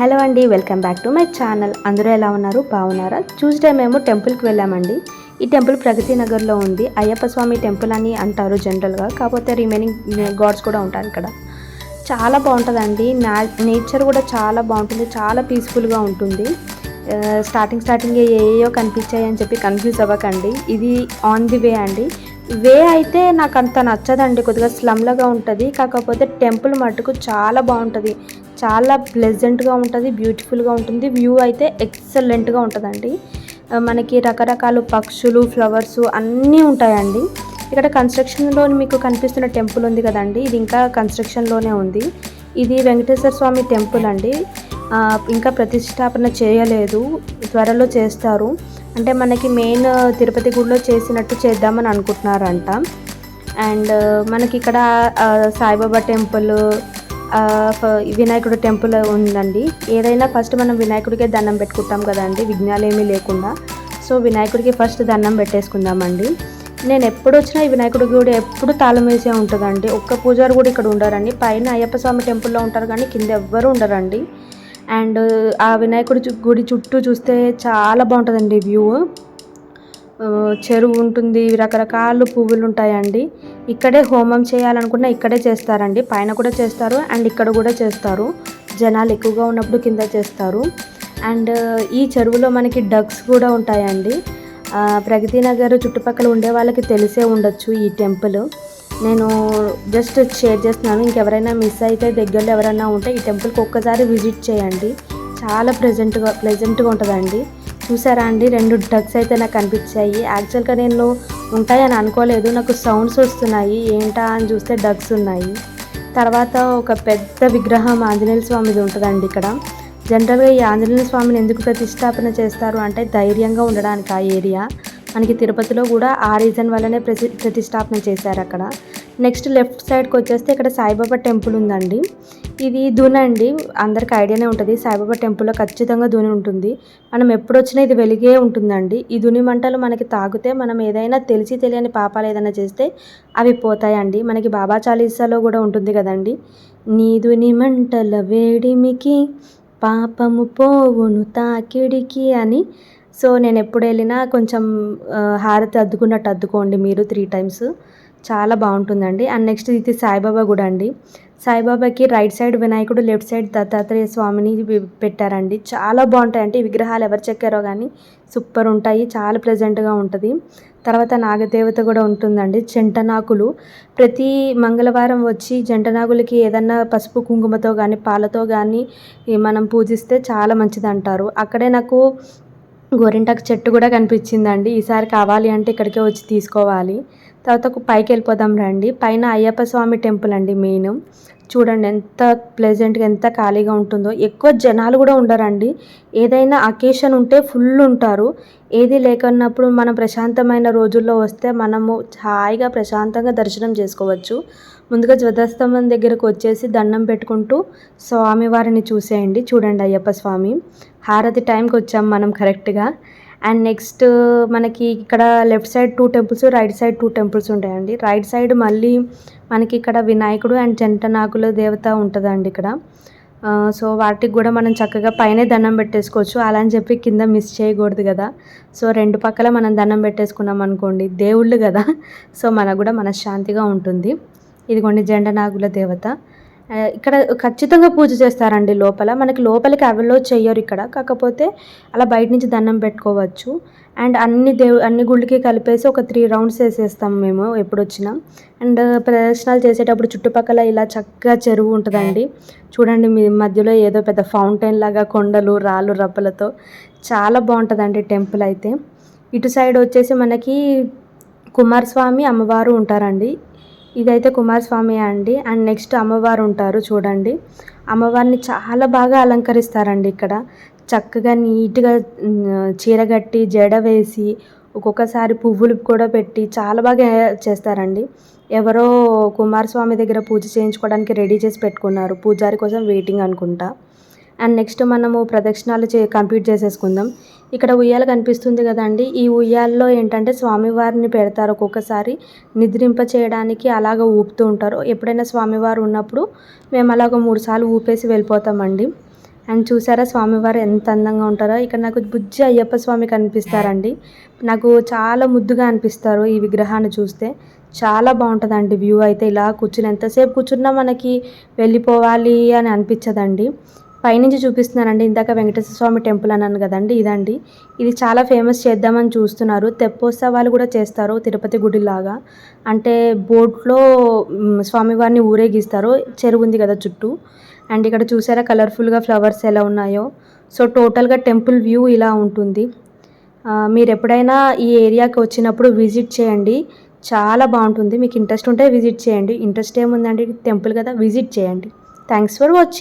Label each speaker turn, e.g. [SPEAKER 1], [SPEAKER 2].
[SPEAKER 1] Hello అండి welcome back to my channel. అందరూ ఎలా ఉన్నారు? బాగున్నారా? ట్యూస్డే మేము టెంపుల్కి వెళ్ళామండి. ఈ టెంపుల్ ప్రగతి నగర్లో ఉంది. అయ్యప్ప స్వామి టెంపుల్ అని అంటారు జనరల్గా. కాకపోతే రిమైనింగ్ గాడ్స్ కూడా ఉంటారు ఇక్కడ. చాలా బాగుంటుందండి. నా నేచర్ కూడా చాలా బాగుంటుంది. చాలా పీస్ఫుల్గా ఉంటుంది. స్టార్టింగ్ స్టార్టింగ్ ఏయో కనిపించాయి అని చెప్పి కన్ఫ్యూజ్ అవ్వకండి. ఇది ఆన్ ది వే అండి. వే అయితే నాకు అంత నచ్చదండి. కొద్దిగా స్లమ్లాగా ఉంటుంది. కాకపోతే టెంపుల్ మటుకు చాలా బాగుంటుంది. చాలా ప్లెజెంట్గా ఉంటుంది బ్యూటిఫుల్గా ఉంటుంది. వ్యూ అయితే ఎక్సలెంట్గా ఉంటుందండి. మనకి రకరకాల పక్షులు ఫ్లవర్స్ అన్నీ ఉంటాయండి. ఇక్కడ కన్స్ట్రక్షన్లో మీకు కనిపిస్తున్న టెంపుల్ ఉంది కదండి. ఇది ఇంకా కన్స్ట్రక్షన్లోనే ఉంది. ఇది వెంకటేశ్వర స్వామి టెంపుల్ అండి. ఇంకా ప్రతిష్టాపన చేయలేదు. త్వరలో చేస్తారు. అంటే మనకి మెయిన్ తిరుపతి గుడిలో చేసినట్టు చేద్దామని అనుకుంటున్నారంట. అండ్ మనకి ఇక్కడ సాయిబాబా టెంపుల్ వినాయకుడు టెంపుల్ ఉందండి. ఏదైనా ఫస్ట్ మనం వినాయకుడికే దండం పెట్టుకుంటాం కదండి విఘ్నాలు ఏమీ లేకుండా. సో వినాయకుడికి ఫస్ట్ దండం పెట్టేసుకుందామండి. నేను ఎప్పుడు వచ్చినా ఈ వినాయకుడి గుడి ఎప్పుడు తాళం వేసే ఉంటుందండి. ఒక్క పూజారి కూడా ఇక్కడ ఉండరండి. పైన అయ్యప్ప స్వామి టెంపుల్లో ఉంటారు కానీ కింద ఎవ్వరు ఉండరండి. అండ్ ఆ వినాయకుడి గుడి చుట్టూ చూస్తే చాలా బాగుంటుందండి వ్యూ. చెరువు ఉంటుంది రకరకాల పువ్వులు ఉంటాయండి. ఇక్కడే హోమం చేయాలనుకున్నా ఇక్కడే చేస్తారండి. పైన కూడా చేస్తారు అండ్ ఇక్కడ కూడా చేస్తారు. జనాలు ఎక్కువగా ఉన్నప్పుడు కింద చేస్తారు. అండ్ ఈ చెరువులో మనకి డగ్స్ కూడా ఉంటాయండి. ప్రగతి నగర్ చుట్టుపక్కల ఉండే వాళ్ళకి తెలిసే ఉండొచ్చు ఈ టెంపుల్. నేను జస్ట్ షేర్ చేస్తున్నాను. ఇంకెవరైనా మిస్ అయితే దగ్గరలో ఎవరైనా ఉంటే ఈ టెంపుల్కి ఒక్కసారి విజిట్ చేయండి. చాలా ప్లెజెంట్గా ప్లెజెంట్గా ఉంటుందండి. చూసారా అండి? రెండు డగ్స్ అయితే నాకు కనిపించాయి యాక్చువల్గా నేను ఉంటాయని అనుకోలేదు. నాకు సౌండ్స్ వస్తున్నాయి. ఏంటా అని చూస్తే డగ్స్ ఉన్నాయి. తర్వాత ఒక పెద్ద విగ్రహం ఆంజనేయ స్వామిది ఉంటుందండి ఇక్కడ. జనరల్గా ఈ ఆంజనేయ స్వామిని ఎందుకు ప్రతిష్టాపన చేస్తారు అంటే ధైర్యంగా ఉండడానికి ఆ ఏరియా. మనకి తిరుపతిలో కూడా ఆ రీజన్ వల్లనే ప్రతి ప్రతిష్టాపన చేశారు అక్కడ నెక్స్ట్ లెఫ్ట్ సైడ్కి వచ్చేస్తే ఇక్కడ సాయిబాబా టెంపుల్ ఉందండి. ఇది దూన అండి. అందరికి ఐడియానే ఉంటుంది. సాయిబాబా టెంపుల్లో ఖచ్చితంగా దూని ఉంటుంది. మనం ఎప్పుడు వచ్చినా ఇది వెలిగే ఉంటుందండి. ఈ దుని మంటలు మనకి తాగితే మనం ఏదైనా తెలిసి తెలియని పాపాలు ఏదైనా చేస్తే అవి పోతాయండి. మనకి బాబా చాలీసాలో కూడా ఉంటుంది కదండి. నీ దుని మంటల వేడిమికి పాపము పోవును తాకిడికి అని. సో నేను ఎప్పుడు వెళ్ళినా కొంచెం హారతి అద్దుకున్నట్టు అద్దుకోండి మీరు త్రీ టైమ్స్. చాలా బాగుంటుందండి. అండ్ నెక్స్ట్ ఇది సాయిబాబా గుడి అండి. సాయిబాబాకి రైట్ సైడ్ వినాయకుడు లెఫ్ట్ సైడ్ దత్తాత్రేయ స్వామిని పెట్టారండి. చాలా బాగుంటాయి అంటే విగ్రహాలు ఎవరు చెక్కారో కానీ సూపర్ ఉంటాయి. చాలా ప్లెజెంట్గా ఉంటుంది. తర్వాత నాగదేవత కూడా ఉంటుందండి. జంటనాకులు ప్రతి మంగళవారం వచ్చి జంటనాకులకి ఏదన్నా పసుపు కుంకుమతో కానీ పాలతో కానీ మనం పూజిస్తే చాలా మంచిది అంటారు అక్కడే నాకు గోరింటాకు చెట్టు కూడా కనిపించిందండి. ఈసారి కావాలి అంటే ఇక్కడికే వచ్చి తీసుకోవాలి. తర్వాత ఒక పైకి వెళ్ళిపోదాం రండి. పైన అయ్యప్ప స్వామి టెంపుల్ అండి మెయిన్. చూడండి ఎంత ప్లెజెంట్గా ఎంత ఖాళీగా ఉంటుందో. ఎక్కువ జనాలు కూడా ఉండరండి. ఏదైనా అకేషన్ ఉంటే ఫుల్ ఉంటారు. ఏది లేకున్నప్పుడు మనం ప్రశాంతమైన రోజుల్లో వస్తే మనము హాయిగా ప్రశాంతంగా దర్శనం చేసుకోవచ్చు. ముందుగా ధ్వజస్తంభం దగ్గరకు వచ్చేసి దండం పెట్టుకుంటూ స్వామివారిని చూసేయండి. చూడండి అయ్యప్ప స్వామి. హారతి టైంకి వచ్చాం మనం కరెక్ట్గా అండ్ నెక్స్ట్ మనకి ఇక్కడ left side two temples right side two temples ఉంటాయండి. రైట్ సైడ్ మళ్ళీ మనకి ఇక్కడ వినాయకుడు అండ్ జంటనాకుల దేవత ఉంటుందండి ఇక్కడ. సో వాటికి కూడా మనం చక్కగా పైనే దండం పెట్టేసుకోవచ్చు. అలా అని చెప్పి కింద మిస్ చేయకూడదు కదా. సో రెండు పక్కల మనం దండం పెట్టేసుకున్నాం అనుకోండి దేవుళ్ళు కదా. సో మనకు కూడా మనశ్శాంతిగా ఉంటుంది. ఇదిగోండి జండనాగుల దేవత. ఇక్కడ ఖచ్చితంగా పూజ చేస్తారండి లోపల. మనకి లోపలికి అవలో చేయరు ఇక్కడ. కాకపోతే అలా బయట నుంచి దండం పెట్టుకోవచ్చు. అండ్ అన్ని దేవు అన్ని గుళ్ళకి కలిపేసి ఒక త్రీ రౌండ్స్ వేసేస్తాం మేము ఎప్పుడు వచ్చినా అండ్ ప్రదర్శనలు చేసేటప్పుడు చుట్టుపక్కల ఇలా చక్కగా చెరువు ఉంటుందండి. చూడండి మీ మధ్యలో ఏదో పెద్ద ఫౌంటైన్ లాగా కొండలు రాళ్ళు రబ్బలతో చాలా బాగుంటుందండి టెంపుల్ అయితే. ఇటు సైడ్ వచ్చేసి మనకి కుమారస్వామి అమ్మవారు ఉంటారండి. ఇదైతే కుమారస్వామి అండి. అండ్ నెక్స్ట్ అమ్మవారు ఉంటారు చూడండి. అమ్మవారిని చాలా బాగా అలంకరిస్తారండి ఇక్కడ. చక్కగా నీట్గా చీర కట్టి జడ వేసి ఒక్కొక్కసారి పువ్వులు కూడా పెట్టి చాలా బాగా చేస్తారండి. ఎవరో కుమారస్వామి దగ్గర పూజ చేయించుకోవడానికి రెడీ చేసి పెట్టుకున్నారు. పూజారి కోసం వెయిటింగ్ అనుకుంటా. అండ్ నెక్స్ట్ మనము ప్రదక్షిణాలు చే కంప్లీట్ చేసేసుకుందాం. ఇక్కడ ఉయ్యాల కనిపిస్తుంది కదండి. ఈ ఉయ్యాల్లో ఏంటంటే స్వామివారిని పెడతారు ఒక్కొక్కసారి. నిద్రింప చేయడానికి అలాగ ఊపుతూ ఉంటారు. ఎప్పుడైనా స్వామివారు ఉన్నప్పుడు మేము అలాగ మూడు సార్లు ఊపేసి వెళ్ళిపోతామండి. అండ్ చూసారా స్వామివారు ఎంత అందంగా ఉంటారో. ఇక్కడ నాకు బుజ్జి అయ్యప్ప స్వామి కనిపిస్తారండి. నాకు చాలా ముద్దుగా అనిపిస్తారు ఈ విగ్రహాన్ని చూస్తే. చాలా బాగుంటుందండి వ్యూ అయితే. ఇలా కూర్చుని ఎంతసేపు కూర్చున్నా మనకి వెళ్ళిపోవాలి అని అనిపించదండి. పైనుంచి చూపిస్తున్నానండి ఇందాక వెంకటేశ్వర స్వామి టెంపుల్ అన్నాను కదండి ఇదండి. ఇది చాలా ఫేమస్ చేద్దామని చూస్తున్నారు. తెప్పోత్సవాలు కూడా చేస్తారు తిరుపతి గుడిలాగా. అంటే బోట్లో స్వామివారిని ఊరేగిస్తారు. చెరువు ఉంది కదా చుట్టూ. అండ్ ఇక్కడ చూసారా కలర్ఫుల్గా ఫ్లవర్స్ ఎలా ఉన్నాయో. సో టోటల్గా టెంపుల్ వ్యూ ఇలా ఉంటుంది. మీరు ఎప్పుడైనా ఈ ఏరియాకి వచ్చినప్పుడు విజిట్ చేయండి. చాలా బాగుంటుంది. మీకు ఇంట్రెస్ట్ ఉంటే విజిట్ చేయండి. ఇంట్రెస్ట్ ఏముందండి? టెంపుల్ కదా విజిట్ చేయండి. Thanks for watching.